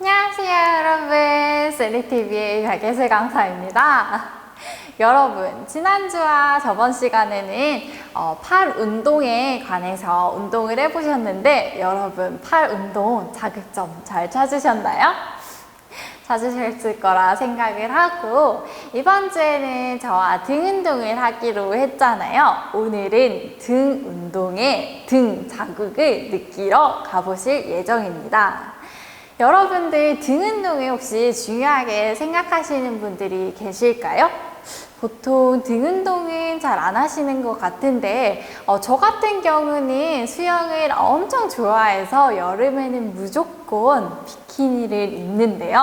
안녕하세요 여러분 셀리TV의 박예슬 강사입니다 여러분 지난주와 저번 시간에는 어, 팔 운동에 관해서 운동을 해보셨는데 여러분 팔 운동 자극점 잘 찾으셨나요? 찾으셨을 거라 생각을 하고 이번 주에는 저와 등 운동을 하기로 했잖아요. 오늘은 등 운동에 등 자극을 느끼러 가보실 예정입니다. 여러분들 등 운동에 혹시 중요하게 생각하시는 분들이 계실까요? 보통 등 운동은 잘 안 하시는 것 같은데 어, 저 같은 경우는 수영을 엄청 좋아해서 여름에는 무조건 비키니를 입는데요.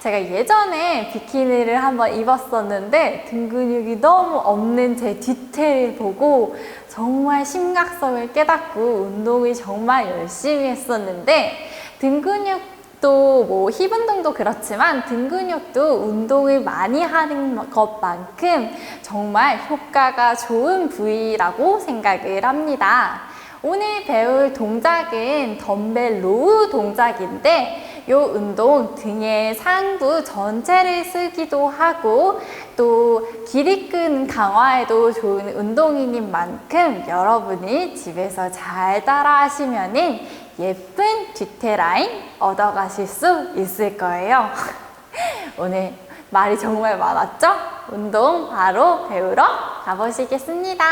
제가 예전에 비키니를 한번 입었었는데 등 근육이 너무 없는 제 뒤태를 보고 정말 심각성을 깨닫고 운동을 정말 열심히 했었는데 등 근육 도뭐힙 운동도 그렇지만 등 근육도 운동을 많이 하는 것만큼 정말 효과가 좋은 부위라고 생각을 합니다. 오늘 배울 동작은 덤벨 로우 동작인데 이 운동 등의 상부 전체를 쓰기도 하고 또 기립근 강화에도 좋은 운동인 만큼 여러분이 집에서 잘 따라 하시면은 예쁜 뒤태 라인 얻어가실 수 있을 거예요. 오늘 말이 정말 많았죠? 운동 바로 배우러 가보시겠습니다.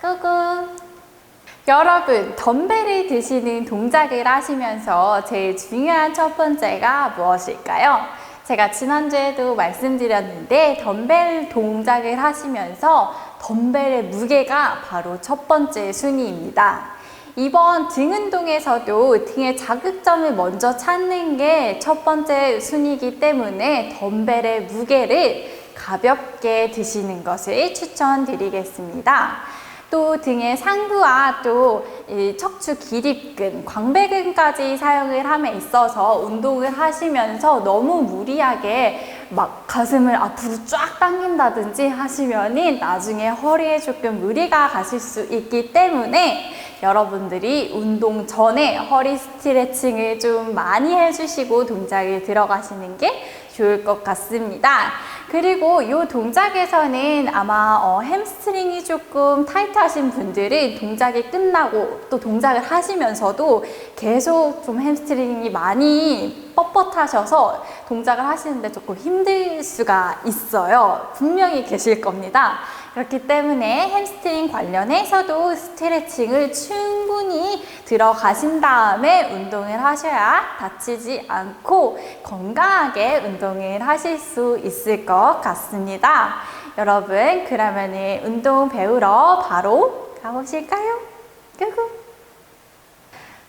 고고! 여러분, 덤벨을 드시는 동작을 하시면서 제일 중요한 첫 번째가 무엇일까요? 제가 지난주에도 말씀드렸는데 덤벨 동작을 하시면서 덤벨의 무게가 바로 첫 번째 순위입니다. 이번 등 운동에서도 등의 자극점을 먼저 찾는 게 첫 번째 순위이기 때문에 덤벨의 무게를 가볍게 드시는 것을 추천드리겠습니다. 또 등의 상부와 또 척추 기립근, 광배근까지 사용을 함에 있어서 운동을 하시면서 너무 무리하게 막 가슴을 앞으로 쫙 당긴다든지 하시면은 나중에 허리에 조금 무리가 가실 수 있기 때문에 여러분들이 운동 전에 허리 스트레칭을 좀 많이 해주시고 동작에 들어가시는 게 좋을 것 같습니다. 그리고 이 동작에서는 아마 어, 햄스트링이 조금 타이트하신 분들은 동작이 끝나고 또 동작을 하시면서도 계속 좀 햄스트링이 많이 뻣뻣하셔서 동작을 하시는데 조금 힘들 수가 있어요. 분명히 계실 겁니다. 그렇기 때문에 햄스트링 관련해서도 스트레칭을 충분히 들어가신 다음에 운동을 하셔야 다치지 않고 건강하게 운동을 하실 수 있을 것 같습니다. 여러분, 그러면 운동 배우러 바로 가보실까요? 고고!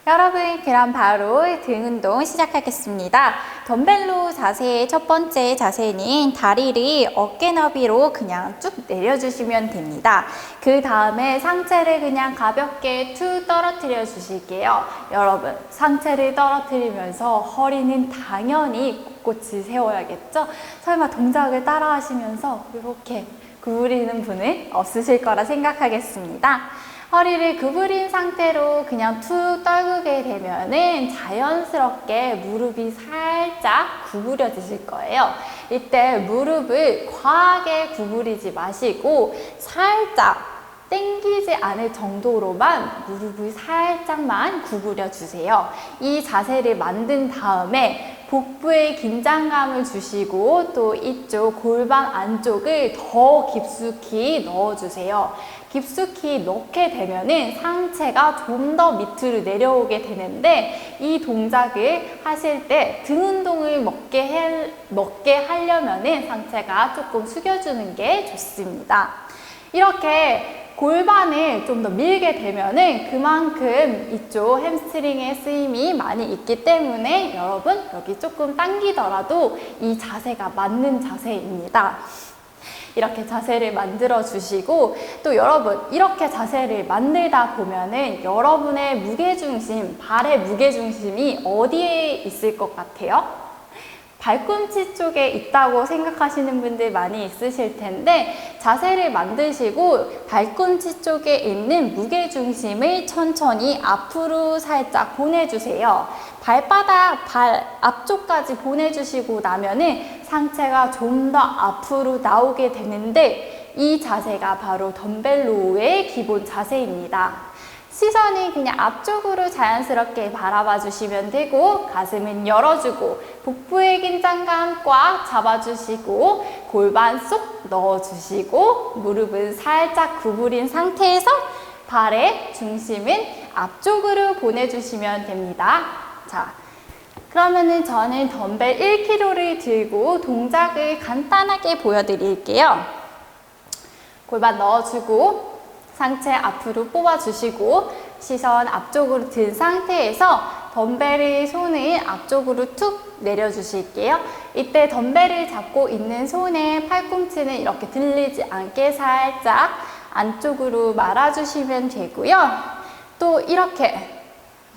여러분, 그럼 바로 등 운동 시작하겠습니다. 덤벨로 자세의 첫 번째 자세는 다리를 어깨 너비로 그냥 쭉 내려주시면 됩니다. 그 다음에 상체를 그냥 가볍게 툭 떨어뜨려 주실게요. 여러분, 상체를 떨어뜨리면서 허리는 당연히 꼿꼿이 세워야겠죠? 설마 동작을 따라 하시면서 이렇게 구부리는 분은 없으실 거라 생각하겠습니다. 허리를 구부린 상태로 그냥 툭 떨구게 되면은 자연스럽게 무릎이 살짝 구부려지실 거예요. 이때 무릎을 과하게 구부리지 마시고 살짝 땡기지 않을 정도로만 무릎을 살짝만 구부려 주세요. 이 자세를 만든 다음에 복부에 긴장감을 주시고 또 이쪽 골반 안쪽을 더 깊숙이 넣어주세요. 깊숙이 넣게 되면은 상체가 좀 더 밑으로 내려오게 되는데 이 동작을 하실 때 등 운동을 먹게, 해, 먹게 하려면은 상체가 조금 숙여주는 게 좋습니다. 이렇게 골반을 좀 더 밀게 되면은 그만큼 이쪽 햄스트링의 쓰임이 많이 있기 때문에 여러분 여기 조금 당기더라도 이 자세가 맞는 자세입니다. 이렇게 자세를 만들어 주시고 또 여러분 이렇게 자세를 만들다 보면은 여러분의 무게중심, 발의 무게중심이 어디에 있을 것 같아요? 발꿈치 쪽에 있다고 생각하시는 분들 많이 있으실 텐데 자세를 만드시고 발꿈치 쪽에 있는 무게 중심을 천천히 앞으로 살짝 보내주세요. 발바닥 발 앞쪽까지 보내주시고 나면은 상체가 좀 더 앞으로 나오게 되는데 이 자세가 바로 덤벨 로우의 기본 자세입니다. 시선이 그냥 앞쪽으로 자연스럽게 바라봐 주시면 되고 가슴은 열어주고 복부의 긴장감 꽉 잡아주시고 골반 쏙 넣어주시고 무릎은 살짝 구부린 상태에서 발의 중심은 앞쪽으로 보내주시면 됩니다. 자, 그러면은 저는 덤벨 1kg를 들고 동작을 간단하게 보여드릴게요. 골반 넣어주고 상체 앞으로 뽑아주시고 시선 앞쪽으로 든 상태에서 덤벨의 손을 앞쪽으로 툭 내려주실게요. 이때 덤벨을 잡고 있는 손의 팔꿈치는 이렇게 들리지 않게 살짝 안쪽으로 말아주시면 되고요. 또 이렇게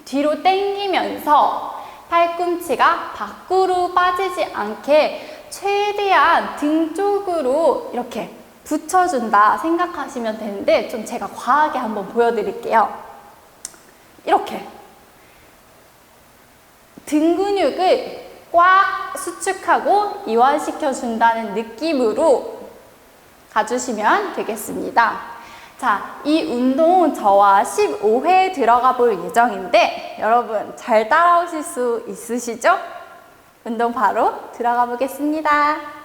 뒤로 당기면서 팔꿈치가 밖으로 빠지지 않게 최대한 등 쪽으로 이렇게 붙여준다 생각하시면 되는데 좀 제가 과하게 한번 보여드릴게요. 이렇게 등 근육을 꽉 수축하고 이완시켜 준다는 느낌으로 가주시면 되겠습니다. 자, 이 운동 저와 15회 들어가 볼 예정인데 여러분 잘 따라오실 수 있으시죠? 운동 바로 들어가 보겠습니다.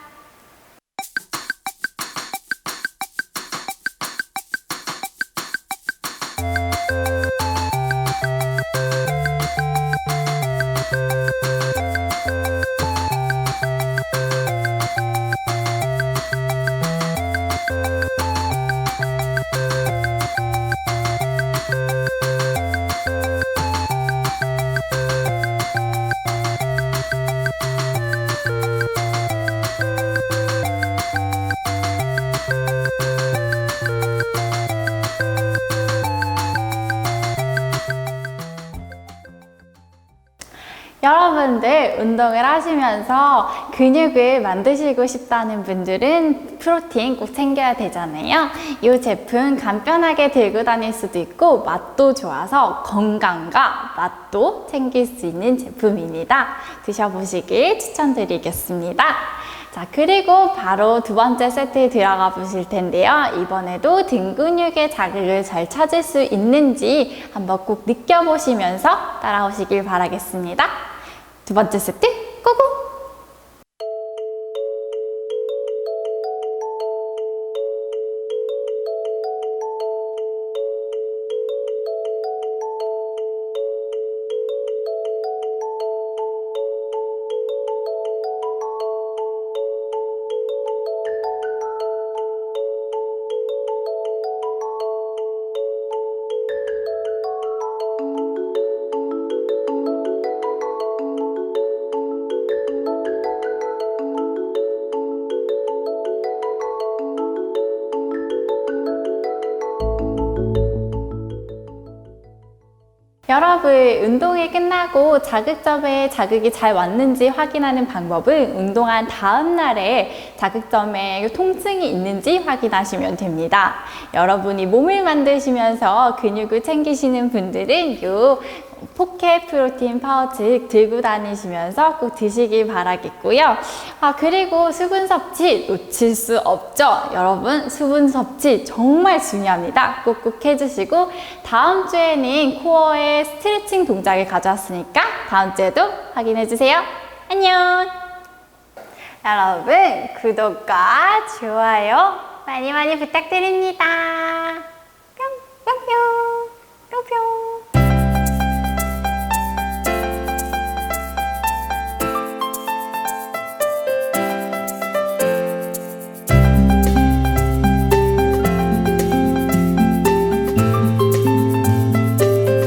운동을 하시면서 근육을 만드시고 싶다는 분들은 프로틴 꼭 챙겨야 되잖아요. 이 제품 간편하게 들고 다닐 수도 있고 맛도 좋아서 건강과 맛도 챙길 수 있는 제품입니다. 드셔보시길 추천드리겠습니다. 자, 그리고 바로 두 번째 세트에 들어가 보실 텐데요. 이번에도 등 근육의 자극을 잘 찾을 수 있는지 한번 꼭 느껴보시면서 따라오시길 바라겠습니다. 두 번째 세트, 여러분, 운동이 끝나고 자극점에 자극이 잘 왔는지 확인하는 방법은 운동한 다음 날에 자극점에 통증이 있는지 확인하시면 됩니다. 여러분이 몸을 만드시면서 근육을 챙기시는 분들은 요 포켓 프로틴 파우치 들고 다니시면서 꼭 드시길 바라겠고요. 아, 그리고 수분 섭취 놓칠 수 없죠. 여러분, 수분 섭취 정말 중요합니다. 꼭꼭 해주시고, 다음 주에는 코어의 스트레칭 동작을 가져왔으니까 다음 주에도 확인해주세요. 안녕! 여러분, 구독과 좋아요 많이 많이 부탁드립니다.